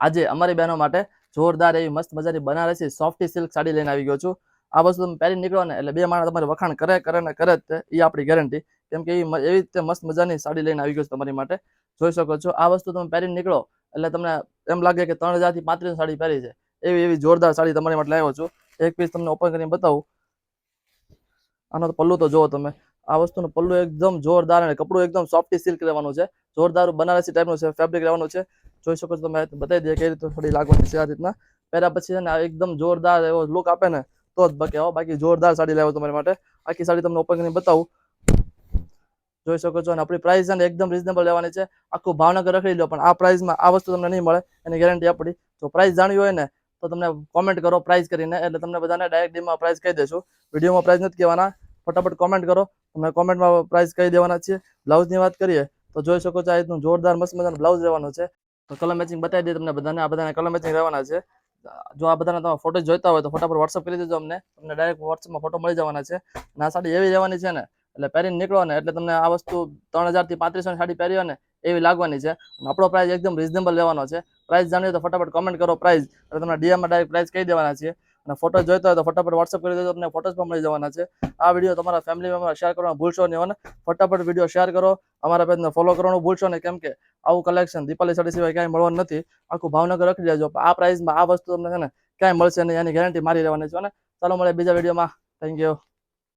આજે અમારી બહેનો માટે જોરદાર એવી મસ્ત મજાની બનારસી સોફ્ટી સિલ્ક સાડી લઈને આવી ગયો છું. આ વસ્તુ તમે પહેરી નીકળો ને એટલે બે માણસ તમારે વખાણ કરે કરે ને કરે જ એ આપણી ગેરંટી કેમ કે એવી રીતે મસ્ત મજાની સાડી લઈને આવી ગયો છું તમારી માટે. જોઈ શકો છો, આ વસ્તુ તમે પહેરી નીકળો એટલે તમને એમ લાગે કે ત્રણ હજારથી પાંત્રીસ સાડી પહેરી છે. એવી એવી જોરદાર સાડી તમારી માટે લાવ્યો છું. એક પીસ તમને ઓપન કરીને બતાવું. આનો તો પલ્લુ તો જુઓ તમે. આ વસ્તુનું પલ્લુ એકદમ જોરદાર અને કપડું એકદમ સોફ્ટી સિલ્ક રહેવાનું છે. જોરદાર બનારસી ટાઈપનું છે ફેબ્રિક રહેવાનું છે. જોઈ શકો છો તમે બતાવી દઈએ કઈ રીતે થોડી લાગવાની છે આ રીતના. પહેર્યા પછી છે ને એકદમ જોરદાર એવો લુક આપે ને, તો જ બકે, હો, બાકી જોરદાર સાડી લાવ્યો તમારી માટે. આખી સાડી તમને ઓપન કરીને બતાવું. જોઈ શકો છો અને આપણી પ્રાઇસ છે ને એકદમ રિઝનેબલ લેવાની છે. આખું ભાવનગર રખડી લો, પણ આ પ્રાઇસમાં આ વસ્તુ તમને નહીં મળે, એની ગેરંટી આપણી જો પ્રાઇસ જાણવી હોય ને, તો તમને કોમેન્ટ કરો પ્રાઇસ કરીને, એટલે તમને બધાને ડાયરેક્ટ ડીમાં પ્રાઇસ કહી દેશું વિડીયોમાં પ્રાઇસ નથી કહેવાના, ફટાફટ કોમેન્ટ કરો. તમને કોમેન્ટમાં પ્રાઇસ કહી દેવાના છીએ. બ્લાઉઝની વાત કરીએ, તો જોઈ શકો છો આ રીતનું જોરદાર મસ્ત મજાનું બ્લાઉઝ રહેવાનું છે. તો કલર મેચિંગ બતાવી દે તમને બધાને. આ બધાને કલર મેચિંગ રહેવાના છે. જો આ બધાના તમે ફોટો જોઈતા હોય તો ફટાફટ વોટ્સઅપ કરી દેજો અમને. તમને ડાયરેક્ટ વોટ્સઅપમાં ફોટો મળી જવાના છે. અને આ સાડી એવી રહેવાની છે ને, એટલે પહેરીને નીકળો ને એટલે તમને આ વસ્તુ ત્રણ હજારથી પાંત્રીસો સાડી પહેરીઓ ને એવી લાગવાની છે. આપણો પ્રાઇસ એકદમ રિઝનેબલ લેવાનો છે. પ્રાઇસ જાણવી તો ફટાફટ કોમેન્ટ કરો. પ્રાઇસ એટલે તમને ડીએમમાં ડાયરેક્ટ પ્રાઇસ કહી દેવાના છે અને ફોટો જોઈતા હોય તો ફટાફટ વોટ્સઅપ કરી દેજો, તમને ફોટોસ પણ મળી જવાના છે. આ વીડિયો તમારા ફેમિલી મેમ્બર શેર કરવાનું ભૂલશો નહીં અને ફટાફટ વીડિયો શેર કરો, અમારા પેજને ફોલો કરવાનું ભૂલશો નહીં, કેમ કે આવું કલેક્શન દીપાલી સાડી સિવાય ક્યાંય મળવાનું નથી. આખું ભાવનગર રખી દેજો. આ પ્રાઇસમાં આ વસ્તુ તમને છે ને ક્યાંય મળશે નહીં, એની ગેરંટી મારી રહેવાની છે અને ચાલો મળે બીજા વિડીયોમાં થેન્ક યુ